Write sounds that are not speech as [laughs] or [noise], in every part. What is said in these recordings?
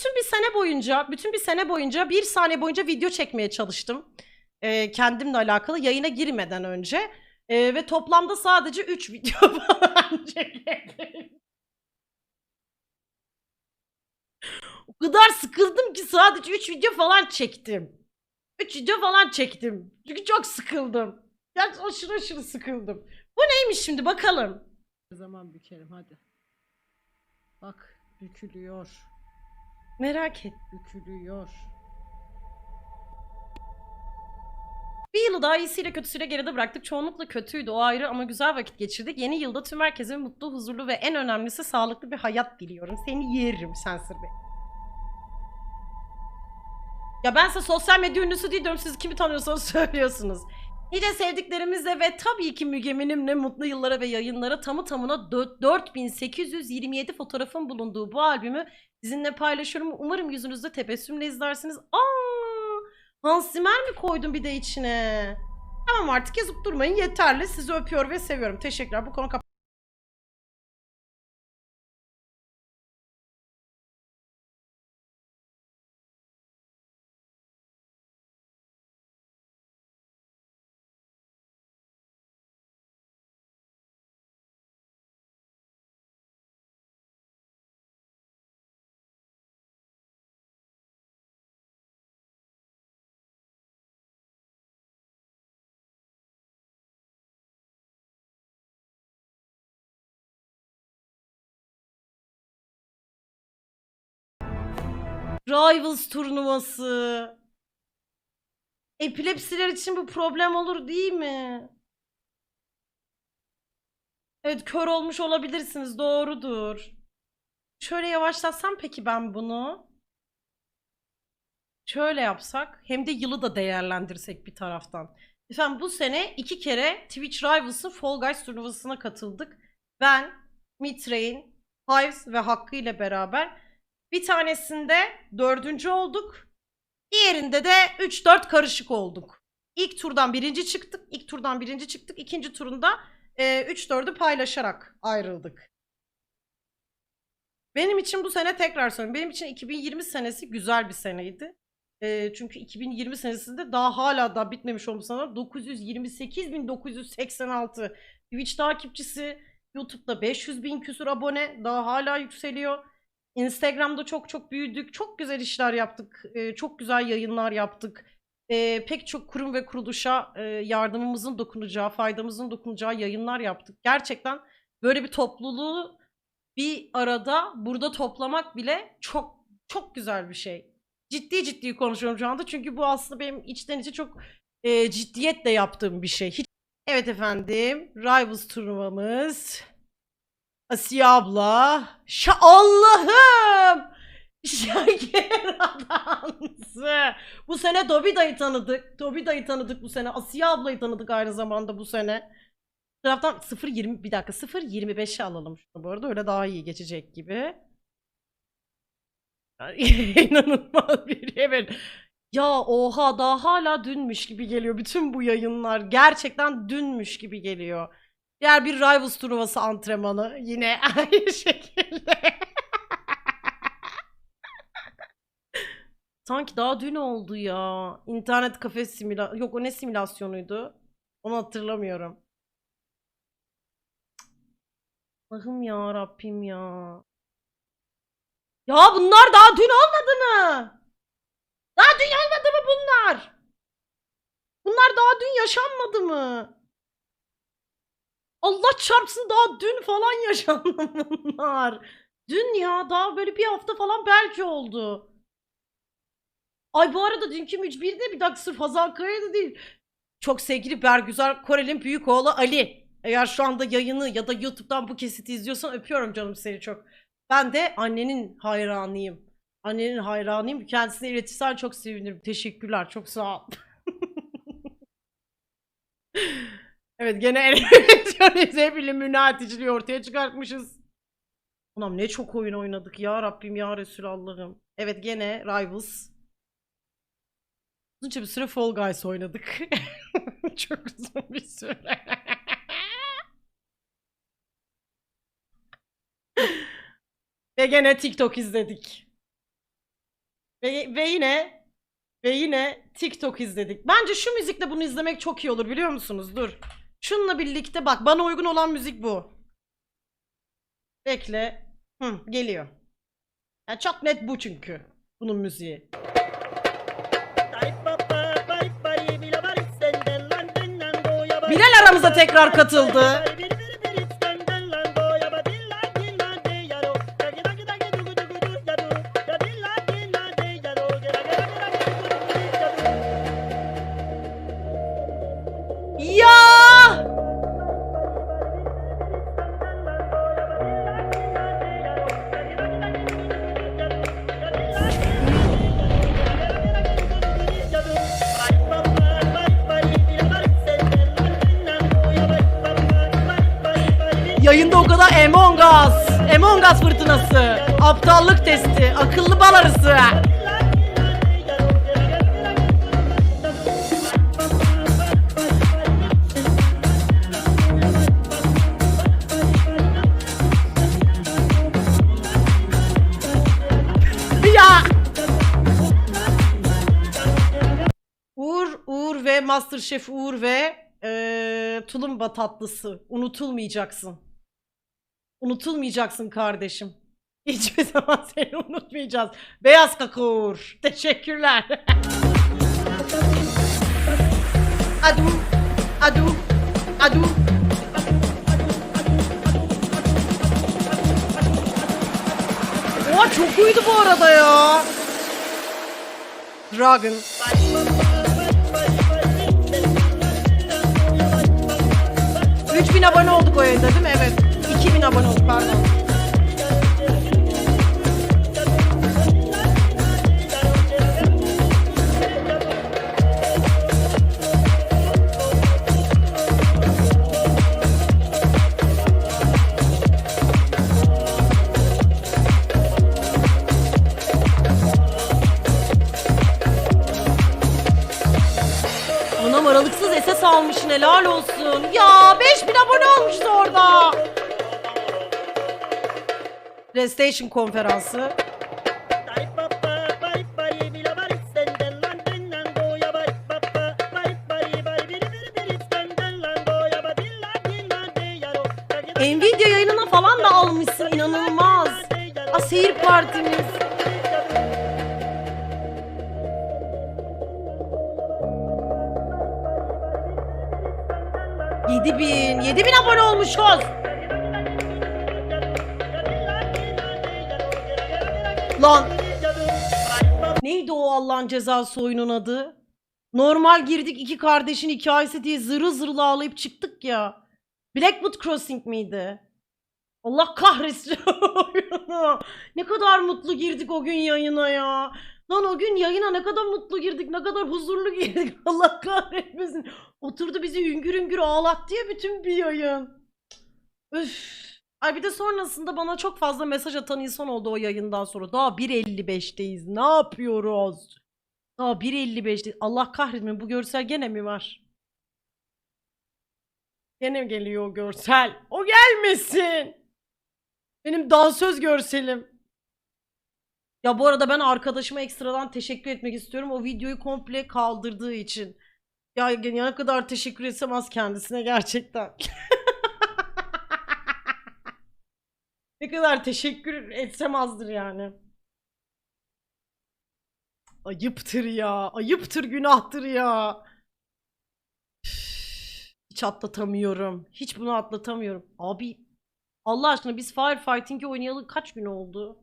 bütün bir sene boyunca, bütün bir sene boyunca bir saniye boyunca video çekmeye çalıştım. Ee, kendimle alakalı yayına girmeden önce. Ee, ve toplamda sadece 3 [laughs] video falan çektim. O kadar sıkıldım ki sadece 3 video falan çektim. 3 video falan çektim. Çünkü çok sıkıldım. Gerçekten aşırı aşırı sıkıldım. Bu neymiş şimdi bakalım. Zaman bükerim hadi. Bak bükülüyor. Merak et. Bükülüyor. Bir yılı daha iyisiyle kötüsüyle geride bıraktık. Çoğunlukla kötüydü o ayrı ama güzel vakit geçirdik. Yeni yılda tüm herkese mutlu, huzurlu ve en önemlisi sağlıklı bir hayat diliyorum. Seni yerim Sensor Bey. Ya ben size sosyal medya ünlüsü değil diyorum. Siz kimi tanıyorsanız [laughs] söylüyorsunuz. Nice sevdiklerimizle ve tabii ki Mügeminimle mutlu yıllara ve yayınlara tamı tamına dö- 4827 fotoğrafın bulunduğu bu albümü sizinle paylaşıyorum. Umarım yüzünüzde tebessümle izlersiniz. Aa, Hans Zimmer mi koydun bir de içine? Tamam artık yazıp durmayın yeterli. Sizi öpüyor ve seviyorum. Teşekkürler. Bu konu kapat. Rivals turnuvası. Epilepsiler için bu problem olur değil mi? Evet kör olmuş olabilirsiniz doğrudur. Şöyle yavaşlatsam peki ben bunu. Şöyle yapsak hem de yılı da değerlendirsek bir taraftan. Efendim bu sene iki kere Twitch Rivals'ın Fall Guys turnuvasına katıldık. Ben, Mitrain, Hives ve Hakkı ile beraber bir tanesinde dördüncü olduk. Diğerinde de 3-4 karışık olduk. İlk turdan birinci çıktık. İlk turdan birinci çıktık. İkinci turunda e, 3-4'ü paylaşarak ayrıldık. Benim için bu sene tekrar söylüyorum. Benim için 2020 senesi güzel bir seneydi. E, çünkü 2020 senesinde daha hala da bitmemiş olmasına 928.986 Twitch takipçisi, YouTube'da 500 bin küsur abone daha hala yükseliyor. Instagram'da çok çok büyüdük. Çok güzel işler yaptık. Ee, çok güzel yayınlar yaptık. Ee, pek çok kurum ve kuruluşa e, yardımımızın dokunacağı, faydamızın dokunacağı yayınlar yaptık. Gerçekten böyle bir topluluğu bir arada burada toplamak bile çok çok güzel bir şey. Ciddi ciddi konuşuyorum şu anda çünkü bu aslında benim içten içe çok e, ciddiyetle yaptığım bir şey. Hiç... Evet efendim, Rivals turnuvamız. Asiye abla. Şa Allah'ım. [laughs] Şakir dansı. Bu sene Dobi dayı tanıdık. Dobi dayı tanıdık bu sene. Asiye ablayı tanıdık aynı zamanda bu sene. Bu taraftan 0.20 bir dakika 0.25'e alalım şunu bu arada öyle daha iyi geçecek gibi. Yani [laughs] İnanılmaz bir evet. Ya oha daha hala dünmüş gibi geliyor bütün bu yayınlar. Gerçekten dünmüş gibi geliyor. Diğer bir Rivals turnuvası antrenmanı yine [laughs] aynı şekilde. Sanki daha dün oldu ya. İnternet kafe simüla... Yok o ne simülasyonuydu? Onu hatırlamıyorum. Allah'ım ya Rabbim ya. Ya bunlar daha dün olmadı mı? Daha dün olmadı mı bunlar? Bunlar daha dün yaşanmadı mı? Allah çarpsın daha dün falan [laughs] yaşandı bunlar. Dün ya daha böyle bir hafta falan belki oldu. Ay bu arada dünkü mücbir de bir dakika sırf Hazal Kaya'da değil. Çok sevgili Bergüzar Korel'in büyük oğlu Ali. Eğer şu anda yayını ya da YouTube'dan bu kesiti izliyorsan öpüyorum canım seni çok. Ben de annenin hayranıyım. Annenin hayranıyım. Kendisine iletirsen çok sevinirim. Teşekkürler. Çok sağ ol. [laughs] Evet gene [laughs] elektronik illuminaticiliği ortaya çıkartmışız. Ulan ne çok oyun oynadık ya Rabbim ya Resulallah'ım. Evet gene Rivals. Uzunca bir süre Fall Guys oynadık. [laughs] çok uzun bir süre. [laughs] Ve gene TikTok izledik. Ve, ve yine ve yine TikTok izledik. Bence şu müzikle bunu izlemek çok iyi olur biliyor musunuz? Dur. Şununla birlikte bak bana uygun olan müzik bu. Bekle. Hı, geliyor. Ya çok net bu çünkü. Bunun müziği. Bilal aramıza tekrar katıldı. Among Us, Among Us fırtınası, aptallık testi, akıllı bal arısı. Masterchef Uğur ve eee, tulumba tatlısı. Unutulmayacaksın. Unutulmayacaksın kardeşim. Hiçbir [laughs] zaman seni unutmayacağız. Beyaz kaka Uğur. Teşekkürler. [laughs] adu, adu, adu. Oha çok uydu bu arada ya. Dragon. Bin abone olduk o yayında değil mi? Evet. 2000 abone olduk pardon. Restation konferansı. Nvidia yayınına falan da almışsın inanılmaz. A seyir partimiz. Yedi bin. Yedi bin abone olmuşuz. Lan. [laughs] Neydi o Allah'ın cezası oyunun adı? Normal girdik iki kardeşin hikayesi diye zırı zırlı ağlayıp çıktık ya. Blackwood Crossing miydi? Allah kahretsin. [laughs] Ne kadar mutlu girdik o gün yayına ya. Lan o gün yayına ne kadar mutlu girdik, ne kadar huzurlu [laughs] girdik. Allah kahretmesin. Oturdu bizi hüngür hüngür ağlattı ya bütün bir yayın. Üf. Ay bir de sonrasında bana çok fazla mesaj atan insan oldu o yayından sonra. Daha 1.55'teyiz. Ne yapıyoruz? Daha 1.55'teyiz. Allah kahretmesin bu görsel gene mi var? Gene geliyor o görsel. O gelmesin. Benim dansöz görselim. Ya bu arada ben arkadaşıma ekstradan teşekkür etmek istiyorum. O videoyu komple kaldırdığı için. Ya ne kadar teşekkür etsem az kendisine gerçekten. [laughs] ne kadar teşekkür etsem azdır yani. Ayıptır ya. Ayıptır günahtır ya. Hiç atlatamıyorum. Hiç bunu atlatamıyorum. Abi Allah aşkına biz Firefighting'i oynayalı kaç gün oldu?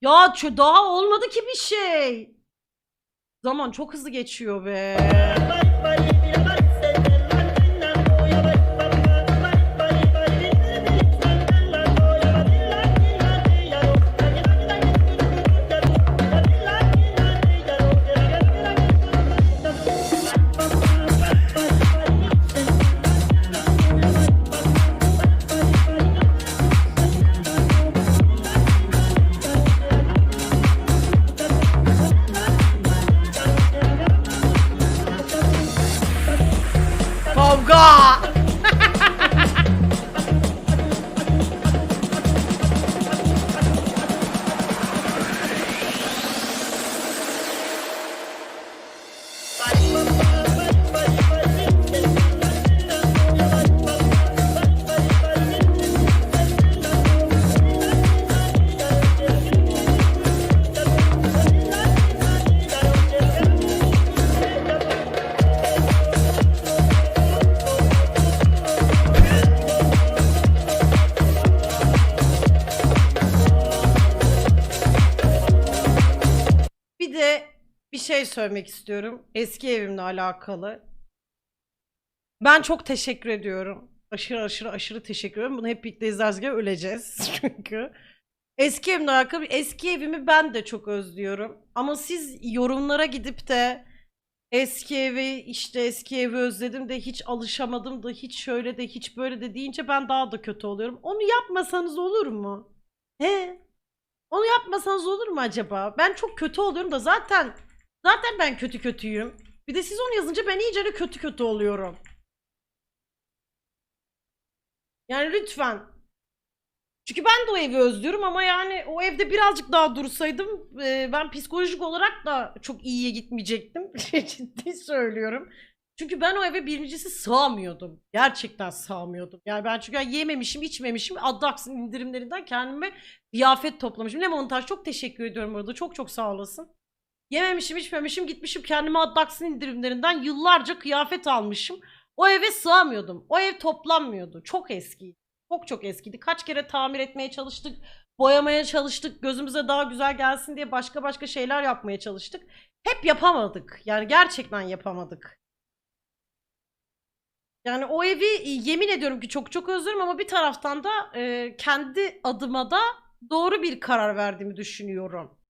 Ya daha olmadı ki bir şey. Zaman çok hızlı geçiyor be. Şey söylemek istiyorum. Eski evimle alakalı. Ben çok teşekkür ediyorum. Aşırı aşırı aşırı teşekkür ediyorum. Bunu hep birlikte izlerken öleceğiz [laughs] çünkü. Eski evimle alakalı eski evimi ben de çok özlüyorum. Ama siz yorumlara gidip de eski evi işte eski evi özledim de hiç alışamadım da hiç şöyle de hiç böyle de deyince ben daha da kötü oluyorum. Onu yapmasanız olur mu? He? Onu yapmasanız olur mu acaba? Ben çok kötü oluyorum da zaten zaten ben kötü kötüyüm. Bir de siz onu yazınca ben iyice de kötü kötü oluyorum. Yani lütfen. Çünkü ben de o evi özlüyorum ama yani o evde birazcık daha dursaydım ben psikolojik olarak da çok iyiye gitmeyecektim. [laughs] Ciddi söylüyorum. Çünkü ben o eve birincisi sığamıyordum. Gerçekten sığamıyordum. Yani ben çünkü yememişim, içmemişim. Addaksın indirimlerinden kendime kıyafet toplamışım. Ne montaj çok teşekkür ediyorum burada. Çok çok sağ olasın. Yememişim, içmemişim, gitmişim kendime Addaksın indirimlerinden yıllarca kıyafet almışım. O eve sığamıyordum. O ev toplanmıyordu. Çok eskiydi. Çok çok eskiydi. Kaç kere tamir etmeye çalıştık, boyamaya çalıştık, gözümüze daha güzel gelsin diye başka başka şeyler yapmaya çalıştık. Hep yapamadık. Yani gerçekten yapamadık. Yani o evi e, yemin ediyorum ki çok çok özlüyorum ama bir taraftan da e, kendi adıma da doğru bir karar verdiğimi düşünüyorum.